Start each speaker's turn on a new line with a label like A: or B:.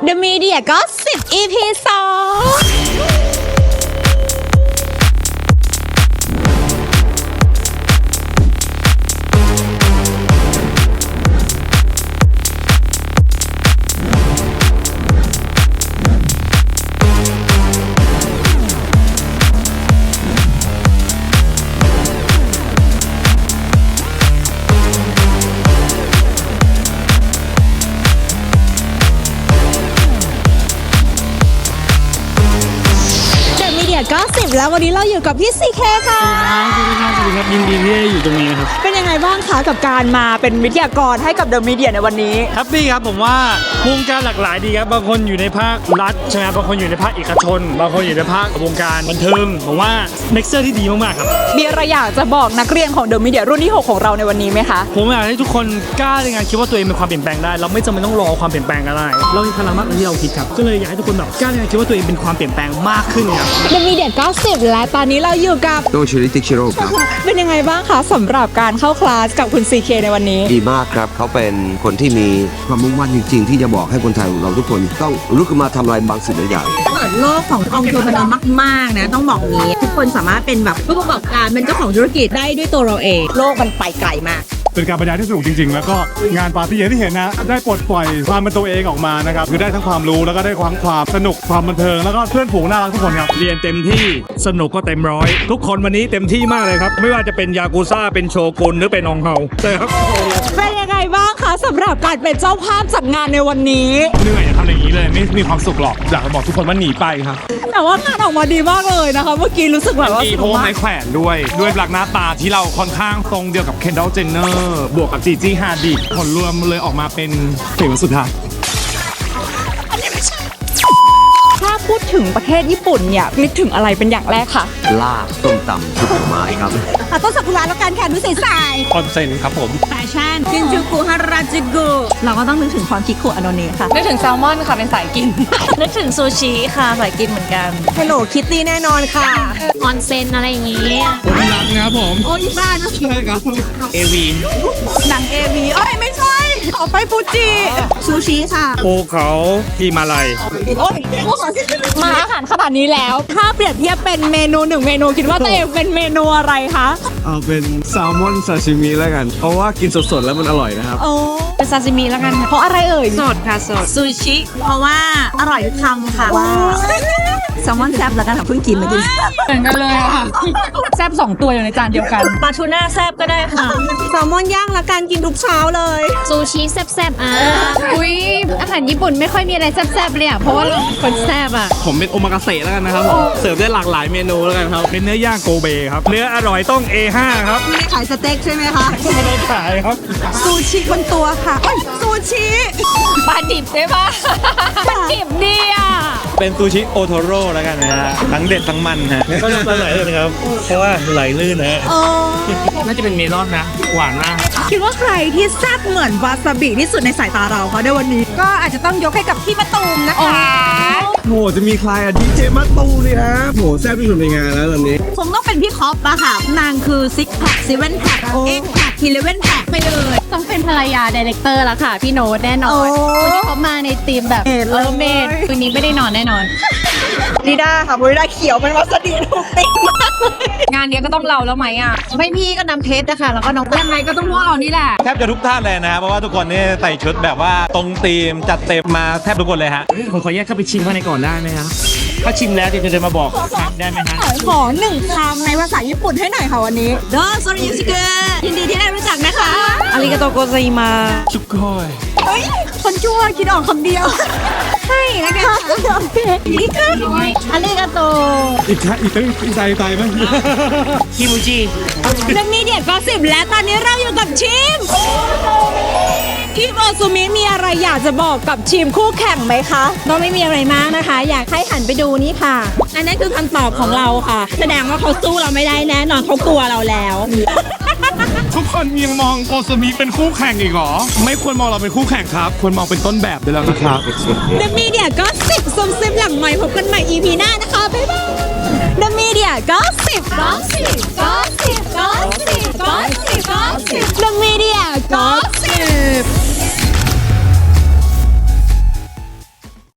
A: The Media Gossip EP 2 แล้ววันนี้เราอยู่กับพี่ซีเคค่ะ
B: สวัสดีครับสวัสดีครับยินดีที่ได้อยู่ตรงนี้นะครับ
A: เป็นยังไงบ้างคะกับการมาเป็นวิทยากรให้กับ The Media ในวันนี้
B: แฮปปี้ครับผมว่าวงการหลากหลายดีครับบางคนอยู่ในภาครัฐใช่ไหมครับบางคนอยู่ในภาคเอกชน บางคนอยู่ในภาควงการบันเทิงผมว่าเน็กเซอร์ที่ดีมากๆครับ
A: มีอะไรอยากจะบอกนักเรียนของ The Media รุ่นที่ 6 ของเราในวันนี้ไหมคะ
B: ผมอยากให้ทุกคนกล้าในการคิดว่าตัวเองเป็นความเปลี่ยนแปลงได้ เราไม่จำเป็นต้องรอความเปลี่ยนแปลงก็ได้เรามีพลังมากกว่าที่เราคิดครับก็เลยอยากให้ทุกคนแบบกล้าในการคิดว่าตัวเองเป็นความเปลี่ยนแปลงมากขึ้นครับ
A: The Media ก็10 และตอนนี้เราอยู่กับ
C: โดยชิริติกชิโร่ครับ
A: เป็นยังไงบ้างคะสำหรับการเข้าคลาสกับคุณ CK ในวันนี้
C: ดีมากครับ เขาเป็นคนที่มีความมุ่งมั่นจริง ๆ ที่จะบอกให้คนไทยของเราทุกคน ต้องลุกขึ้นมาทำอะไรบางสิ่งบางอย่าง
D: เปิดโลกขององค์ตัวพนมมาก ๆ นะ ต้องบอกอย่างนี้ ทุกคนสามารถเป็นแบบผู้ประกอบการเป็นเจ้าของธุรกิจได้ด้วยตัวเราเอง โลกมันไปไกลมาก
E: เป็นการบรรยายที่สนุกจริง ๆ แล้วก็งานปาร์ตี้อย่างที่เห็นนะได้ปลดปล่อยความเป็นตัวเองออกมานะครับคือได้ทั้งความรู้แล้วก็ได้ความความสนุกความบันเทิงแล้วก็เพื่อนฝูงน่ารักทุกคนครับ
B: เรียนเต็มที่สนุกก็เต็มร้อย ทุกคนวันนี้เต็มที่มากเลยครับ ไม่ว่าจะเป็นยากูซ่าเป็นโชกุนหรือเป็นองเฮาใช่ครับ
A: ยังไงบ้างคะสำหรับการเป็นเจ้าภาพจัดงานในวันนี้
E: เหนื่อยจะทำอย่างนี้เลยไม่มีความสุขหรอกอยากจะบอกทุกคนว่าหนีไปครับ
A: แต่ว่างานออกมาดีมากเลยนะคะ เมื่อกี้รู้สึกแบบว่า
E: ดี
A: ส
E: เพ
A: นุก
E: ราะว่า
A: มา
E: ไม้
A: ก
E: แขวนด้วย ด้วยหลักหน้าตาที่เราค่อนข้างทรงเดียวกับเคนด l ลเจนเนอร์บวกกับจีจี้ฮาดิผลรวมเลยออกมาเป็นเสียงสุดท้าย
A: ถ้าพูดถึงประเทศญี่ปุ่นเนี่ยนึกถึงอะไรเป็นอย่างแรกค่ะ
C: ลาบต้มตำซุปหน่อไม้ครับ
D: อะต้นสักุระแล้วกันค่ะดูใส
E: คอนเซนต์ครับผม
D: ๆแฟชั่นชินจูกุฮาราจูกุเราก็ต้องนึกถึงความคิคุอโนเนะค่ะ
F: นึกถึงแซลมอนค่ะเป็นสายกิน นึกถึงซูชิค่ะสายกินเหมือนกัน
D: ฮัลโหลคิตตี้แน่นอนค่ะ
F: ออนเซนอะไรอย่างงี้
E: ผมรักนะครับผม
D: โอ้ยบ้านะ
E: ใช่ครับ
B: เอวี
D: หนังเอวีเอ้ยไม่ใช่ ขอไปฟูจิ ซูชิค่ะ
B: ภูเขาที่มาลัย
A: มาอาหารขนาดนี้แล้ว ถ้าเปรียบเทียบเป็นเมนูหนึ่งเมนูคิดว่าตัวเองเป็นเมนูอะไรคะ
G: เอาเป็นแซลมอนซาชิมิแล้วกัน เพราะว่ากินสดๆแล้วมันอร่อยนะครับ
A: โอ้
F: เป็น ซาซิมิแล้วกันค่ะ
A: เพราะอะไรเอ่ย
F: สดค่ะสด
D: ซูชิ เพราะว่าอร่อยทุกคำค่ะว้าวแซลมอนแซ่บแล้วกันค่ะเพิ่งกินเมื่อกี้
F: เหมือนกันเลยค่ะแซบสองตัวอยู่ในจานเดียวกันปลาทูน่าแซบก็ได้ค่ะ
D: แซลมอนย่างละกันกินทุกเช้าเลย
F: ซูชิแซบๆอะอุ้ยอาหารญี่ปุ่นไม่ค่อยมีอะไรแซบๆเลยอะเพราะว่าเราเป็นคนแซบอะ
G: ผมเป็นโอมากาเสะแล้วกันนะครับผมเสิร์ฟได้หลากหลายเมนูแล้วกันครับ
B: เป็นเนื้อย่างโกเบครับ เนื้ออร่อยต้อง A5 ครับ
D: ไม่ได้ขายสเต็กใช่ไหมคะ
B: ไม่ได้ขายครับ
D: ซูชิบนตัวค่ะโอ้ยซูชิ
F: ปลาดิบได้ปะปลาดิบดีอะ
B: เป็นซูชิโอโทโร่แล้วกันนะฮะ ทั้งเด็ดทั้งมันฮะ ก็จะไหลเลยนะครับ เพราะว่าไหลลื่นนะฮะน่าจะเป็นเมลอนนะ หวานมาก
D: คิดว่าใครที่แซ่บเหมือนวาซาบิที่สุดในสายตาเราคะในวันนี้ก็อาจจะต้องยกให้กับพี่มะตูมนะคะ
G: โหจะมีใครอะดีเจมัตตูนี่ฮะโหแซ่บที่สุดในงานแล้วตอนนี้
D: คงต้องเป็นพี่คอปอะค่ะ นางคือซิกแพคซีเว่นแพคเอ็กแพคทีเลเว่นแพคไปเลย
F: ต้องเป็นภรรยาดีเลกเตอร์แล้วค่ะ พี่โน้ตแน่นอนวันนี้เขามาในธีมแบบ
D: เมด
F: เอ
D: เลย
F: อเมดคืนนี้ไม่ได้นอนแน่นอน
D: ดีด้าค่ะบริด้า เขียวเป็นวาซาบิถูกติ๊กมากเลย
F: งานเนี้ยก็ต้องเราแล้วไหมอะ
D: ไม่พี่ก็นำเพชรนะคะแล้วก็น้องยังไงก็ต้องพวกเรานี่แหละ
H: แทบจะทุกท่านเลยนะครับเพราะว่าทุกคนนี่ใส่ชุดแบบว่าตรงธีมจัดเต็มมาแทบทุกคนเลยฮะ
B: ผมขอแยกเข้าไปชิมข้างในก่อนได้ไหมครับถ้าชิมแล้วเดี๋ยวจะมาบอกได้ไหมฮะ
D: ขอหนึ่งคำในภาษาญี่ปุ่นให้หน่อยค่ะวันนี้เดอโซริยุสเกะยินดีที่ได้รู้จักนะคะ
F: อาริกาโตโกไซมา
E: ชุบก้อย
D: เฮ้ย คนชั่วคิดออกคำเดียว ใช่แล้วกันโอเคนี่คืออาริกาโต
E: อีกครั้งอีกตั้งอีกใจตายไหม
B: คิมูจิ
A: เรื่องนี้เดียก็สิบและตอนนี้เราอยู่กับทีมทีมโอซูมิมีอะไรอยากจะบอกกับทีมคู่แข่งไหมคะ
D: ก็ไม่มีอะไรมากนะคะ อยากให้หันไปดูนี่ค่ะ อันนี้คือคำตอบของเราค่ะ แสดงว่าเขาสู้เราไม่ได้แน่นอนเขากลัวเราแล้ว
E: ทุกคนยังมองโกสมิเป็นคู่แข่งอีกเหรอ ไม่ควรมองเราเป็นคู่แข่งครับ ควรมองเป็นต้นแบบได้แล้วนะครับ
A: เดอะมีเดียก็สิบซุมซิมหลังใหม่พบกันใหม่ EP หน้านะคะ บ๊ายบายเดอะมีเดียก็สิบก็สิบก็